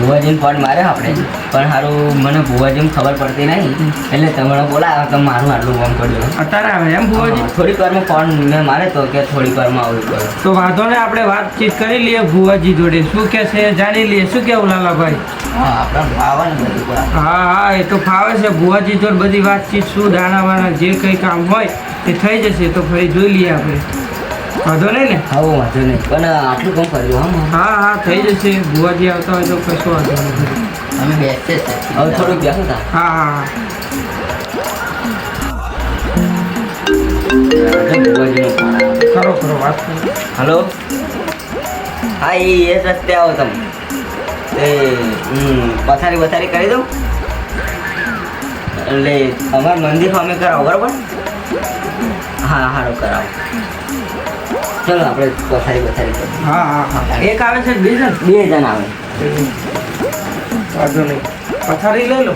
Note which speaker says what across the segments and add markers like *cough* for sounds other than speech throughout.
Speaker 1: ભુવાજીને phone માર્યો આપણે. પણ સારું મને ભુવાજીને ખબર પડતી નહીં. એટલે તમને બોલાવ્યો તો મારું આટલું કામ કર્યું.
Speaker 2: અત્યારે આવે એમ ભુવાજી?
Speaker 1: થોડીક વારમાં ફોન મેં મારે તો કે થોડીક વારમાં આવું કર્યો
Speaker 2: તો વાંધો ને આપણે વાતચીત કરી લઈએ ભુવાજી જોડે. શું કે છે જાણી લઈએ. શું કેવું લાલાભાઈ?
Speaker 1: હા આપણે.
Speaker 2: હા હા એ તો ફાવે છે. ભુવાજી જોડે બધી વાતચીત શું દાણા વાણા જે કંઈ કામ હોય એ થઈ જશે. તો ફરી જોઈ લઈએ આપણે. વાંધો નહીં ને?
Speaker 1: હા વાંધો નહીં. પણ આટલું કામ કર્યું હા?
Speaker 2: હા થઈ જશે. ગુવાજી આવતા હોય તો કશો વાંધો નહીં.
Speaker 1: અમે છે. હવે થોડુંક બેસો
Speaker 2: હા હા કરો કરો વાત
Speaker 1: હલો? હા એ એ જ રસ્તે આવો તમે. એ પથારી વથારી કરી દઉં? એટલે અમારે મંદિર અમે કરાવો બરાબર? હા હારું કરાવો. ચલો આપણે પથારી બથારી
Speaker 2: હા હા હા. એક આવે છે બે જણ
Speaker 1: બે જણ આવે.
Speaker 2: વાંધો નહીં. પથારી લઈ લો.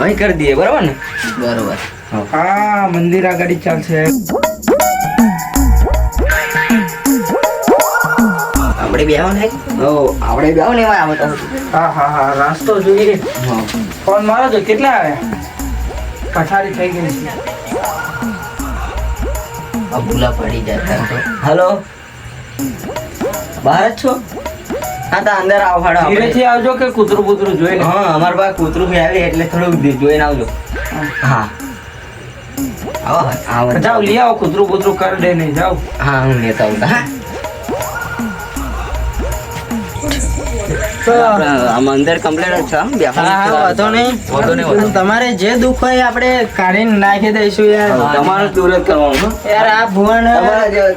Speaker 1: અહીં કરી દઈએ બરાબર ને? બરોબર.
Speaker 2: હા. મંદિર આગળ ચાલશે.
Speaker 1: આપણે બે આવો ને હો આપણે બે આવો ને એમાં આવે
Speaker 2: હા હા હા રાસ્તો જોઈએ.
Speaker 1: હા.
Speaker 2: ફોન મારો છો કેટલા આવ્યા પથારી થઈ ગઈ છે.
Speaker 1: આ પડી પડી જાય હલો બહાર જ છો? હા તો અંદર આવો હાડો
Speaker 2: ધીરેથી આવજો કે કૂતરું કૂતરું જોઈને
Speaker 1: હા અમારા પાસે કૂતરું બી આવે એટલે થોડુંક ધી- જોઈને આવજો. હા. આવો આવો.
Speaker 2: જાઓ લઈ આવો કૂતરું કૂતરું કરી દે નહીં જાઓ.
Speaker 1: હા હું લેતા આવું હા. આમ અંદર કમ્પ્લેટ છે
Speaker 3: હા હા વાંધો નહીં.
Speaker 1: વાંધો નહીં,
Speaker 3: તમારે જે દુઃખ હોય આપણે કાઢીને નાખી દઈશું યાર.
Speaker 1: તમારું દૂર જ કરવાનું
Speaker 3: યાર આ ભુવન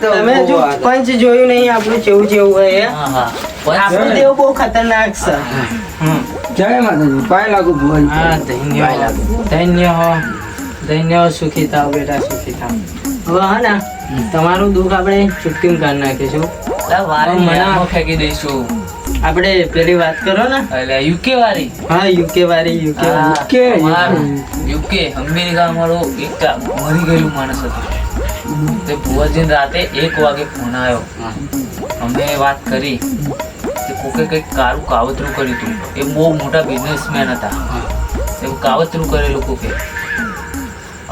Speaker 3: તમે જો પંચ જોયું નહીં આપણું જેવું જેવું હોય આપણું દેવ બહુ ખતરનાક છે.
Speaker 2: જય માતાજી. પાય લાગુ ભુવાજી
Speaker 3: હા ધન્ય ધન્ય હો. ધન્ય સુખી થાવ બેટા સુખી થાવ હવે હા ને તમારું દુઃખ આપણે ચૂટકીમ કરી નાખીશું. મને-
Speaker 4: ફેંકી દઈશું.
Speaker 3: આપણે પેલી વાત કરો ને.
Speaker 4: એટલે યુકે વાળી.
Speaker 3: હા યુકે વાળી યુકે
Speaker 2: યુકે
Speaker 4: યુકે. અમેરિકા મારો એક મરી ગયેલું માણસ હતું. તે ભુવાજી રાતે એક વાગે ફોન આવ્યો અમે વાત કરી. કે કોકે કંઈક કારું કાવતરું કર્યું હતું. એ બહુ મોટા બિઝનેસમેન હતા. એવું કાવતરું કરેલું કોકે.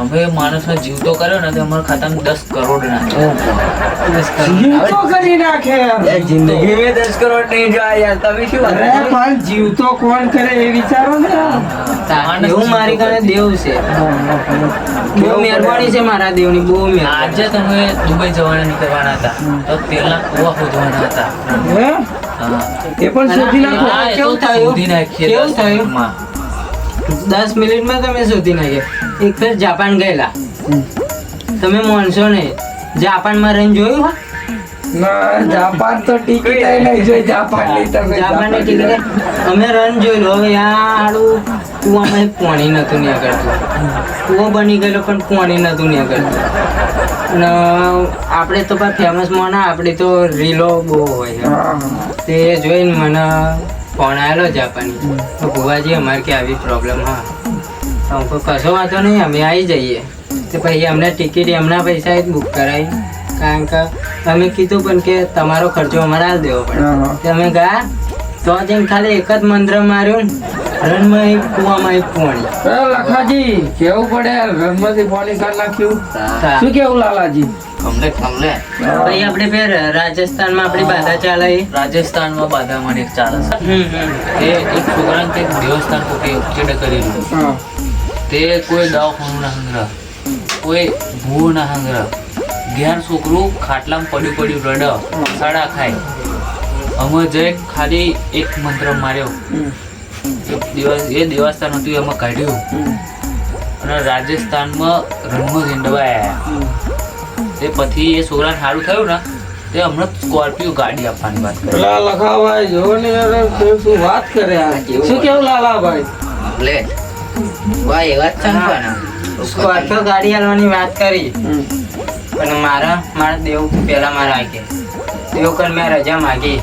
Speaker 4: અમે માણસનો જીવતો કર્યો ને તો અમારા ખાતામાં દસ કરોડ નાખ્યા
Speaker 2: કરી નાખે.
Speaker 1: જિંદગી મેં દસ કરોડ નહીં જોયા યાર તમે શું
Speaker 2: અરે પણ જીવતો કોણ કરે એ વિચારો ને.
Speaker 3: એવું મારી કને દેવ છે. બહુ મહેરબાની છે મારા દેવની બહુ મહેરબાની.
Speaker 4: આજે તમે દુબઈ જવાના નીકળવાના હતા. તો તેલના કુવા હતા.
Speaker 2: એ પણ શોધી નાખો.
Speaker 4: હા, એ તો
Speaker 3: કેવું થયું? કેવું થયું? દસ મિનિટમાં તમે શોધી નાખ્યા એક ફેર જાપાન ગયેલા. તમે માનશો નહીં જાપાનમાં રહીને જોયું હા
Speaker 2: જાપાન તો ટિકિટ નહીં જોઈ. જાપાનની તમે
Speaker 3: જાપાનની ટિકિટ અમે રન જોયેલો. હવે આ હાડું કૂવામાં પાણી નતું નીકળતું કૂવો બની ગયેલો પણ પાણી નતું અને આપણે તો પણ ફેમસ મોના આપણી તો રીલો બહુ હોય છે. તે જોઈને મને ફોન આવેલો જાપાની તો ભુવાજી અમારે કે આવી પ્રોબ્લેમ હા? તો હું કહું, કશો વાંધો નહીં અમે આવી જઈએ. તો પછી અમને ટિકિટ એમના પૈસા જ બુક કરાવી કારણ કે અમે કીધું પણ કે તમારો ખર્ચો અમારે હાલ દેવો પડે. અમે ગયા તો જઈને ખાલી એક જ મંત્ર માર્યું રનમાં એક કૂવામાં એક
Speaker 2: એ લખાજી કેવું પડે? રમમાંથી પાણી કાઢ નાખ્યું? શું કેવું લાલાજી?
Speaker 4: કમલેટ ખમલે
Speaker 3: પછી આપણે ફેર રાજસ્થાનમાં આપણી બાધા ચાલે
Speaker 4: રાજસ્થાનમાં બાધા એક ચાલે છે. તે એક છોકરાને તે દેવસ્થાન કોકે ઉપચેડે કરેલું તે કોઈ દવાખાનું ના સંગ્રહ કોઈ ભૂ ના સંગ્રહ. ઘેર છોકરું ખાટલામાં પડ્યું પડ્યું રડ સાડા ખાય. અમે જઈ ખાલી એક મંત્ર માર્યો. દિવસ એ દેવસ્થાન હતું એમાં કાઢ્યું. અને રાજસ્થાનમાં રણમાં ઝીંડવાયા. તે પછી એ છોકરાને સારું થયું ને તે હમણાં સ્કોર્પિયો ગાડી આપવાની વાત કરી.
Speaker 2: લખાભાઈ જો ને શું વાત કરે આ? શું કેવું લાલાભાઈ?
Speaker 1: લે ભાઈ એ વાત સંપન્ન.
Speaker 3: સ્કોર્પિયો ગાડી હાલવાની વાત કરી.
Speaker 2: હમ.
Speaker 3: પણ મારા મારા દેવ પહેલા મારા આગે દેવ કર મેં રજા માગી.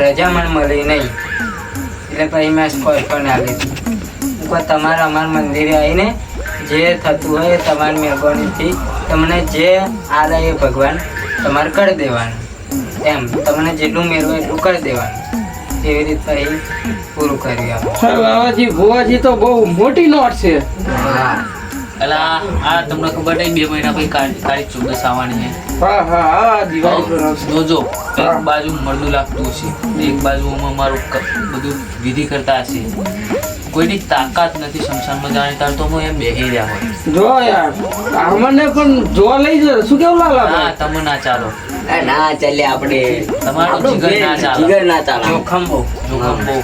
Speaker 3: રજા મને મળી નહીં. એટલે પછી મેં સ્કોર્પિયો પણ આપી દીધું કહું, તમારે અમારા મંદિરે આવીને જે થતું હોય એ તમારી મહેરબાનીથી તમને જે આલે એ ભગવાન તમારે કરી દેવાનું. એમ તમને જેટલું મેળવું એટલું કરી દેવાનું. એવી રીતે પૂરું કર્યું
Speaker 2: બાબાજી ભુવાજી તો બહુ મોટી નોટ છે.
Speaker 1: હા.
Speaker 4: આ તમને ખબર નહીં બે મહિના પછી કાળી ચૌદસ આવવાની છે. જોજો એક બાજુ મળદું લાગતું હશે એક બાજુ મારું બધું વિધિ કરતા હશે. કોઈની તાકાત નથી શમશાનમાં જાણે તાર તો હું એમ બેહી રહ્યા હોય.
Speaker 2: જો યાર અમને પણ જોવા લઈ જ શું કેવું
Speaker 4: લાગે
Speaker 2: હા
Speaker 4: તમે ના ચાલો.
Speaker 1: ના ચાલે આપણે.
Speaker 4: તમારું જીગર ના ચાલો.
Speaker 1: જીગર ના ચાલે.
Speaker 3: જોખમ બહુ
Speaker 4: જોખમ બહુ.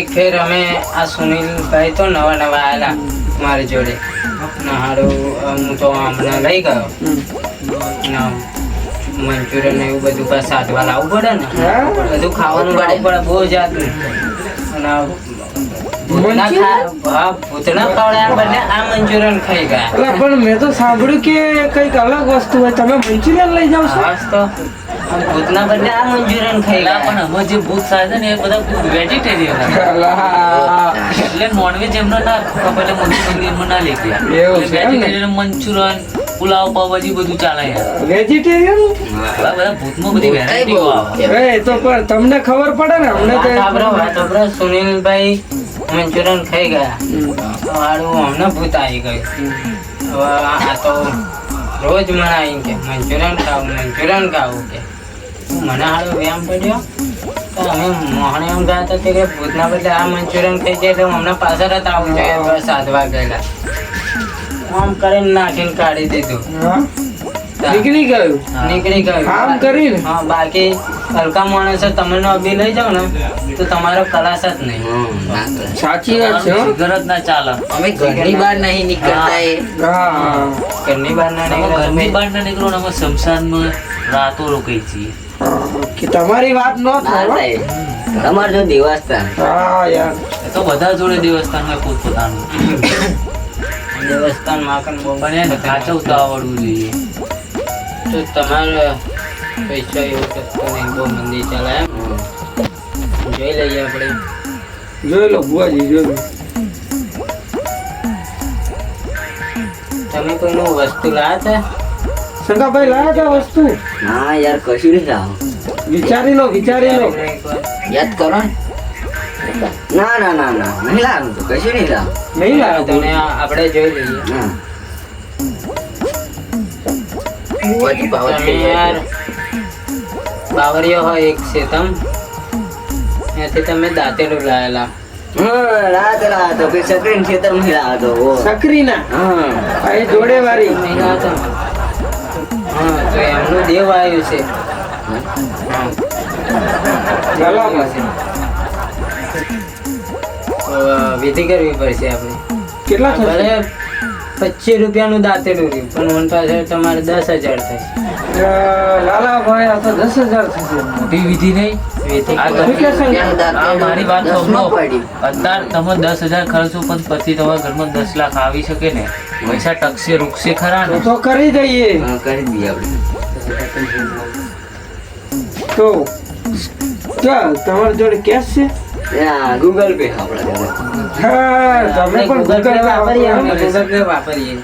Speaker 3: એક ફેર અમે આ સુનિલભાઈ તો નવા નવા આવેલા મારી જોડે. હું તો હમણાં લઈ ગયો. મંચુરિયન એવું બધું પાછું સાધવા લાવવું પડે ને. બધું ખાવાનું લાવવું પડે બહુ જાતનું
Speaker 2: પણ મેં તો સાંભળ્યું કે કંઈક અલગ વસ્તુ હોય. તમે મંચુરિયન લઈ જાવ છો?
Speaker 3: ભૂતના બદલે આ મંચુરિયન ખાઈ ગયા.
Speaker 4: પણ અમે જે ભૂત ખાય છે ને એ બધા વેજીટેરિયન *laughs* એટલે નોનવેજ એમને ના ખબર એટલે ના લઈ ગયા.
Speaker 2: એવું છે એમ ને?
Speaker 4: વેજીટેરિયન મંચુરિયન પુલાવ પાવભાજી બધું ચાલે
Speaker 2: વેજીટેરિયન
Speaker 4: બધા ભૂતમાં બધી વેરાયટીઓ આવે
Speaker 2: એ તો પણ તમને ખબર પડે ને અમને તો
Speaker 3: સુનિલભાઈ મંચુરિયન ખાઈ ગયા. હારું અમને ભૂત આવી ગયું. હવે આ તો રોજ મને આવી કે મંચુરિયન ખાવું મંચુરિયન ખાવું કે. મને હારું વ્યાયામ પડ્યો તો અમે મોહણે એમ ગયા હતા કે ભૂતના બદલે આ મંચુરિયન ખાઈ જાય તો અમને પાછળ જ આવું જોઈએ સાધવા ગયેલા આમ કરીને નાખીને કાઢી દીધું.
Speaker 2: નીકળી ગયું?
Speaker 3: નીકળી ગયું.
Speaker 2: આમ કરીને?
Speaker 3: હા બાકી હલકા માણસો તમે નો બી લઈ જાઓ ને તો તમારો કલાસ જ નહીં.
Speaker 2: સાચી વાત છે
Speaker 4: ઘર જ ના ચાલે.
Speaker 1: અમે ઘરની બહાર નહીં નીકળતા એ.
Speaker 2: હા.
Speaker 3: ઘરની બહાર ના નીકળો
Speaker 4: ઘરની બહાર ના નીકળો ને અમે શમશાનમાં રાતો રોકાઈ છીએ
Speaker 2: કે તમારી વાત ન થાય.
Speaker 1: તમારે જો દેવસ્થાન
Speaker 2: હા યાર.
Speaker 4: તો બધા જોડે દેવસ્થાનમાં પોતપોતાનું.
Speaker 3: દેવસ્થાન માકન બને
Speaker 4: ને એને સાચવતા આવડવું જોઈએ.
Speaker 3: તો તમારે પૈસા એવું કશું નહીં બહુ મંદિર ચાલે એમ. જોઈ લઈએ આપણે.
Speaker 2: જોઈ લો બુઆજી જોઈ લો.
Speaker 3: તમે કોઈનું વસ્તુ લાયા
Speaker 2: શંકાભાઈ લાયા તા વસ્તુ?
Speaker 1: હા યાર કશું નહીં લાવો.
Speaker 2: વિચારી લો વિચારી લો.
Speaker 1: યાદ કરો ને. ના ના ના ના નહીં લાવું તો કશું નહીં લાવું.
Speaker 2: નહીં લાયા
Speaker 3: તને આપણે જોઈ લઈએ.
Speaker 1: હા. બુઆજી પાવર
Speaker 3: યાર
Speaker 1: જાય
Speaker 3: બાવરીઓ હોય એક સેતમ ત્યાંથી તમે દાંતેલું લાયેલા.
Speaker 1: હા રાત રાત સકરીન ખેતર મહિલા હતો
Speaker 2: સકરીના
Speaker 1: હા.
Speaker 2: એ જોડે વાળી
Speaker 3: હતો? હા તો એમનું દેવ આવ્યું છે. વિધિ કરવી પડશે આપણે.
Speaker 2: કેટલા
Speaker 3: ભલે પચીસ રૂપિયાનું દાંતેલું રહ્યું પણ મન પાસે તમારે દસ હજાર થશે.
Speaker 2: લાલાભાઈ આ તો દસ હજાર થશે
Speaker 4: મોટી વિધિ નહીં. આ
Speaker 3: કરો.
Speaker 2: તમે ક્યાં સંગ-
Speaker 4: આ મારી વાત સાંભળો.
Speaker 1: પડી.
Speaker 4: તમે દસ હજાર ખર્ચો પણ પછી તમારા ઘરમાં દસ લાખ આવી શકે ને. પૈસા ટકશે રૂકશે ખરા ને.
Speaker 2: તો કરી દઈએ.
Speaker 1: કરી દઈએ આપણે.
Speaker 2: તો ચાલ તમારી જોડે કેશ છે?
Speaker 1: ત્યાં ગૂગલ પે આપણા
Speaker 2: તમે પણ
Speaker 3: વાપરીએ
Speaker 1: ગૂગલ પે
Speaker 2: વાપરીએ.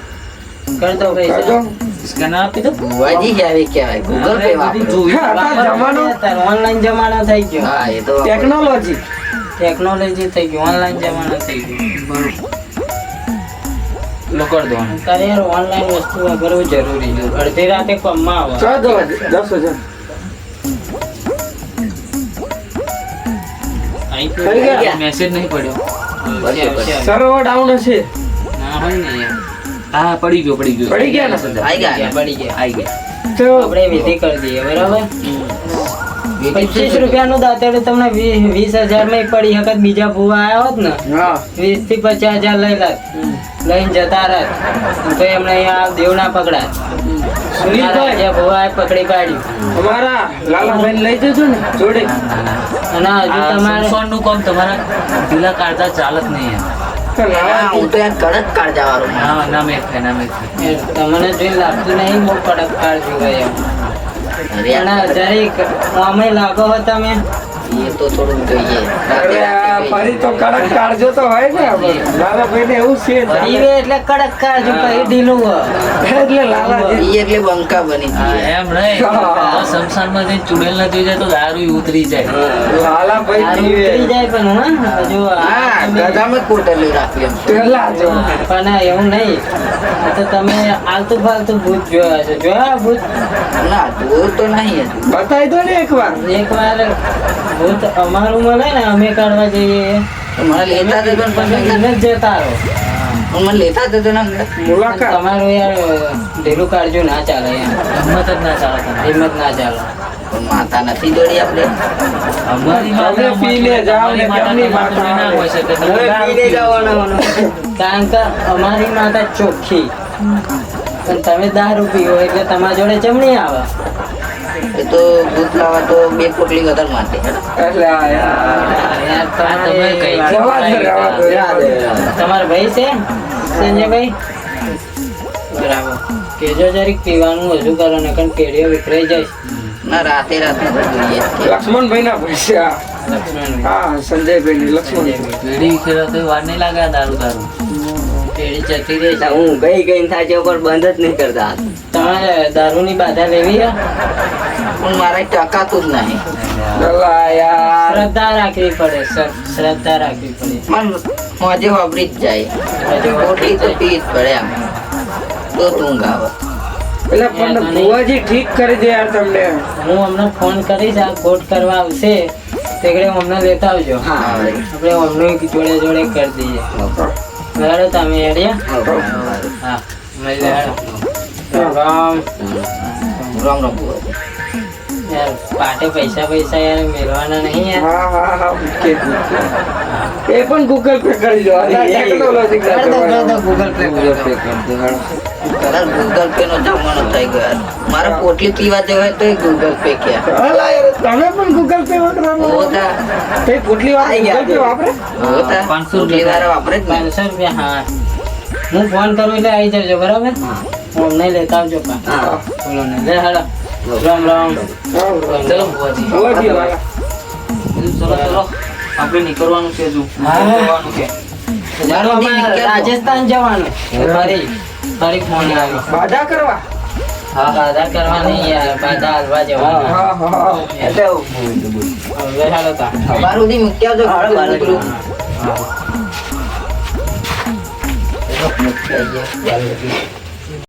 Speaker 3: ઓનલાઈન જમાનો. થઈ ગયો.
Speaker 1: હા એ તો
Speaker 2: ટેકનોલોજી
Speaker 3: ટેકનોલોજી થઈ ગયું ઓનલાઈન જમાનો થઈ ગયો.
Speaker 4: લો કર દો.
Speaker 3: ઓનલાઈન વસ્તુ કરવું જરૂરી છે. અડધી રાતે કમમાં આવે.
Speaker 2: દસ હજાર.
Speaker 4: મેસેજ નહીં પડ્યો.
Speaker 2: સર્વર ડાઉન હશે.
Speaker 3: ના હોય ને યાર.
Speaker 4: હા પડી ગયો પડી ગયો.
Speaker 2: પડી ગયા ને?
Speaker 1: આઈ ગયા
Speaker 3: પડી ગયા.
Speaker 4: આવી ગયા.
Speaker 2: તો
Speaker 3: આપણે વિધિ કરી દઈએ બરાબર? પચીસ રૂપિયાનું દાંતેડું તમને વીસ હજારમાં પડી હકત બીજા ભૂવા આવ્યા હોત ને વીસથી પચાસ હજાર લઈ લાત. લઈને જતા રહત તો એમને અહીંયા દેવ ના જે ભૂવા પકડી પાડ્યું
Speaker 2: અમારા લાલાભાઈ લઈ જજો ને જોડે.
Speaker 3: અને હજુ તમારે
Speaker 4: નું કામ તમારા ઢીલા કાઢતા ચાલત નહીં
Speaker 1: હા, તો કડક કાઢ જવાનું.
Speaker 4: ના ના મેં ખાય ના મેં ખાય
Speaker 3: તમને જોઈને લાગતું નહીં બહુ કડક કાળ જોવાય એમ. જરીક આમે લાગો હતા તમે
Speaker 1: એ તો જોઈએ
Speaker 2: ફરી તો કડક કાળજો તો હોય ને આપણે. લાલાભાઈને એવું છે જ.
Speaker 3: એટલે કડક કાજુ પછી ઢીલું
Speaker 2: એટલે લાલાજી
Speaker 1: એટલે બંકા બની
Speaker 4: એમ નહીં. આ શમશાનમાં ચૂડેલ ના જોઈ જાય તો દારૂ ઉતરી જાય.
Speaker 2: લાલાભાઈ.
Speaker 3: ઉતરી જાય પણ હા
Speaker 2: પેલા જો.
Speaker 3: એવું નહીં. તો તમે આલતુ ફાલતુ ભૂત જોયા છે જોયા ભૂત?
Speaker 1: ના તો નહીં
Speaker 2: બતાવી દો ને એકવાર.
Speaker 3: એક ભૂત અમારું મળે ને અમે કાઢવા જઈએ.
Speaker 1: મને લેતા જતો
Speaker 3: તમે જતા રહો.
Speaker 1: મને લેતા જતો ને
Speaker 2: મુલાકાત.
Speaker 3: તમારું યાર ઢીલું કાઢજો ના ચાલે
Speaker 4: હિંમત જ ના ચાલે
Speaker 3: હિંમત ના ચાલે.
Speaker 1: માતા નથી દોડી આપણે.
Speaker 4: અમારી
Speaker 2: ને
Speaker 4: માતા ના હોય શકે.
Speaker 1: જવાનો
Speaker 3: કારણ કે અમારી માતા ચોખ્ખી. પણ તમે દારૂ પીવો એટલે તમારા જોડે જમણી આવે.
Speaker 1: એ તો લાવવા તો બે પોટલી વધારે માટે.
Speaker 2: એટલે આ યાર.
Speaker 3: યાર
Speaker 4: તમે કઈ
Speaker 3: તમારે ભાઈ છે? સંજયભાઈ? બરાબર. કેજો જરીક પીવાનું હજુ કરો ને કારણ કેડીઓ વિખરાઈ જાય.
Speaker 1: ના રાતે રાતે.
Speaker 2: લક્ષ્મણભાઈ ના પૈસા.
Speaker 3: લક્ષ્મણ
Speaker 2: હા સંજયભાઈ ની લક્ષ્મણ
Speaker 4: પેઢી ખેલો તો વાર નહીં લાગે દારૂ દારૂ.
Speaker 3: કેડી જતી રહી
Speaker 1: હું ગઈ ગઈ થાય છે ઉપર બંધ જ નહીં કરતા.
Speaker 3: તમારે દારૂની બાધા લેવી
Speaker 1: પણ મારે ટકાતું જ નહીં.
Speaker 3: શ્રદ્ધા રાખવી પડે શ્ર- શ્રદ્ધા રાખવી પડે.
Speaker 1: પણ મોજે વાપરી જ જાય. મોટી તો પી જ પડે આમ. તો તું આવે
Speaker 2: એટલે પણ ભુવાજી ઠીક કરી દે યાર તમને.
Speaker 3: હું હમણાં ફોન કરીશ આ કોટ કરવા આવશે તેગડે અમને લેતા આવજો.
Speaker 1: હા
Speaker 3: આપણે અમને જોડે જોડે કરી દઈએ. બરાબર તમે હેડ્યા હા? મળી રામ પૈસા પૈસા મેળવાના નહીં યાર
Speaker 2: પણ
Speaker 1: જમાનો થઈ ગયો. મારે પોટલી પીવા જવાય તો ગૂગલ પે
Speaker 2: ક્યાં તમે પણ ગૂગલ પે વાપરવાનું વાપરે
Speaker 1: રૂપિયા વાપરે જ ને
Speaker 3: પાંચસો રૂપિયા, હા હું ફોન કરું એટલે આવી જજો, બરાબર હું નહીં લેતા આવજો પા બોલો ને. લે હાલો. રામ રામ.
Speaker 4: ચલો. આપણે નીકળવાનું છે છે.
Speaker 3: રાજસ્થાન જવાનું. ફરી ફરી ફોન આવ્યો.
Speaker 2: બાધા કરવા?
Speaker 3: બાધા કરવાની યાર. બાધા હાલવા જવાનું.
Speaker 2: હા હા
Speaker 1: એટલે
Speaker 3: હવે હાલો તા.
Speaker 1: બાર સુધી મૂકી આવજો કૂતરું.
Speaker 3: હા.